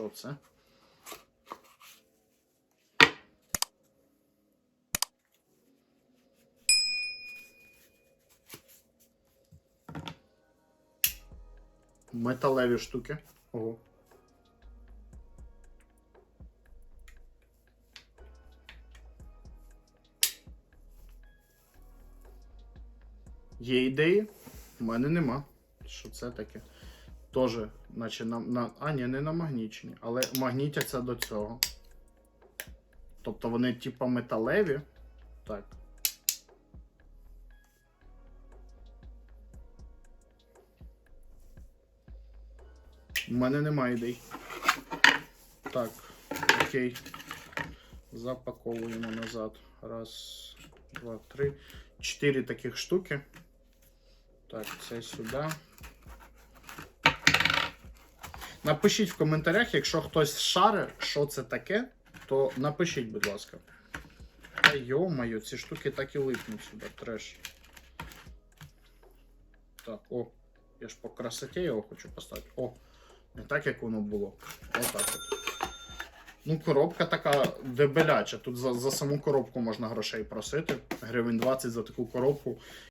що це? Металеві штуки. Ого. Є ідеї? У мене нема. Що це таке? Тоже, наче на, на. А, ні, не намагнічені, але магнітяться до цього. Тобто вони типа металеві. Так. У мене немає ідей. Так, окей. Запаковуємо назад. Раз, два, три. Чотири таких штуки. Так, це сюди. Напишіть в коментарях, якщо хтось шаре, що це таке, то напишіть, будь ласка. Та йо-моє, ці штуки так і липнуть сюди, треш. Так, о, я ж по красоті його хочу поставити. О, не так, як воно було. Отак от. Ну, коробка така дебеляча. Тут за, за саму коробку можна грошей просити. Гривень 20 за таку коробку.